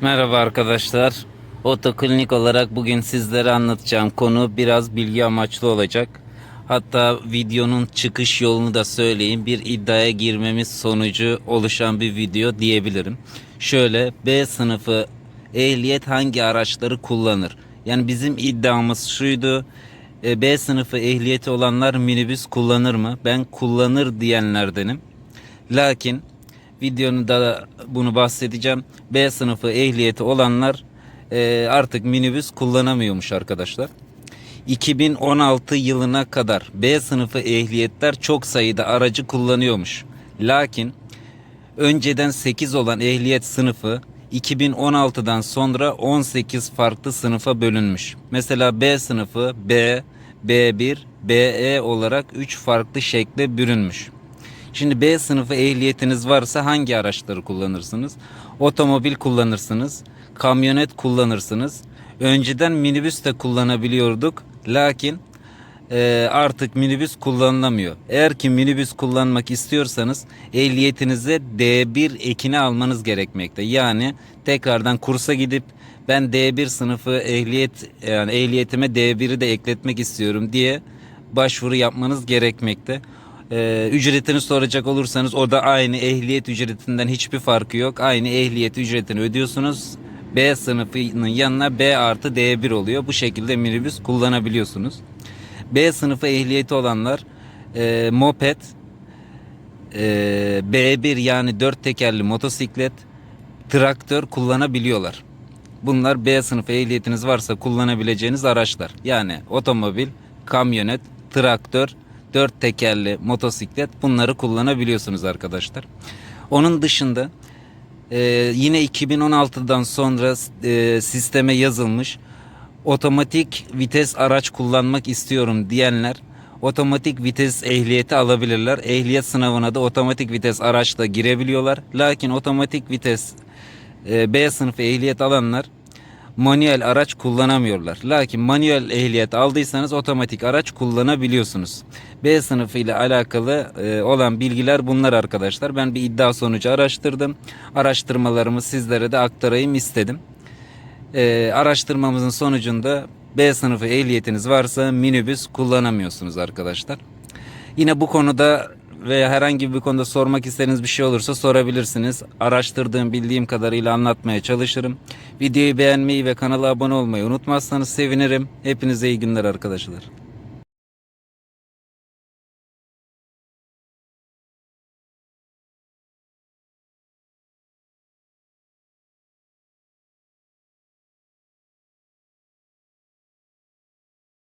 Merhaba arkadaşlar. Otoklinik olarak bugün sizlere anlatacağım konu biraz bilgi amaçlı olacak. Hatta videonun çıkış yolunu da söyleyeyim. Bir iddiaya girmemiz sonucu oluşan bir video diyebilirim. Şöyle B sınıfı ehliyet hangi araçları kullanır? Yani bizim iddiamız şuydu. E, B sınıfı ehliyeti olanlar minibüs kullanır mı? Ben kullanır diyenlerdenim. Lakin videonun da bunu bahsedeceğim. B sınıfı ehliyeti olanlar e, artık minibüs kullanamıyormuş arkadaşlar. 2016 yılına kadar B sınıfı ehliyetler çok sayıda aracı kullanıyormuş. Lakin önceden 8 olan ehliyet sınıfı 2016'dan sonra 18 farklı sınıfa bölünmüş. Mesela B sınıfı B, B1, BE olarak 3 farklı şekle bürünmüş. Şimdi B sınıfı ehliyetiniz varsa hangi araçları kullanırsınız? Otomobil kullanırsınız, kamyonet kullanırsınız. Önceden minibüs de kullanabiliyorduk. Lakin e, artık minibüs kullanılamıyor. Eğer ki minibüs kullanmak istiyorsanız ehliyetinize D1 ekini almanız gerekmekte. Yani tekrardan kursa gidip ben D1 sınıfı ehliyet yani ehliyetime D1'i de ekletmek istiyorum diye başvuru yapmanız gerekmekte. Ee, ücretini soracak olursanız o da aynı ehliyet ücretinden hiçbir farkı yok. Aynı ehliyet ücretini ödüyorsunuz. B sınıfının yanına B artı D1 oluyor. Bu şekilde minibüs kullanabiliyorsunuz. B sınıfı ehliyeti olanlar e, moped, e, B1 yani dört tekerli motosiklet, traktör kullanabiliyorlar. Bunlar B sınıfı ehliyetiniz varsa kullanabileceğiniz araçlar. Yani otomobil, kamyonet, traktör, dört tekerli motosiklet bunları kullanabiliyorsunuz arkadaşlar. Onun dışında e, yine 2016'dan sonra e, sisteme yazılmış otomatik vites araç kullanmak istiyorum diyenler otomatik vites ehliyeti alabilirler. Ehliyet sınavına da otomatik vites araçla girebiliyorlar. Lakin otomatik vites e, B sınıfı ehliyet alanlar manuel araç kullanamıyorlar. Lakin manuel ehliyet aldıysanız otomatik araç kullanabiliyorsunuz. B sınıfı ile alakalı e, olan bilgiler bunlar arkadaşlar. Ben bir iddia sonucu araştırdım. Araştırmalarımı sizlere de aktarayım istedim. E, araştırmamızın sonucunda B sınıfı ehliyetiniz varsa minibüs kullanamıyorsunuz arkadaşlar. Yine bu konuda veya herhangi bir konuda sormak istediğiniz bir şey olursa sorabilirsiniz. Araştırdığım, bildiğim kadarıyla anlatmaya çalışırım. Videoyu beğenmeyi ve kanala abone olmayı unutmazsanız sevinirim. Hepinize iyi günler arkadaşlar.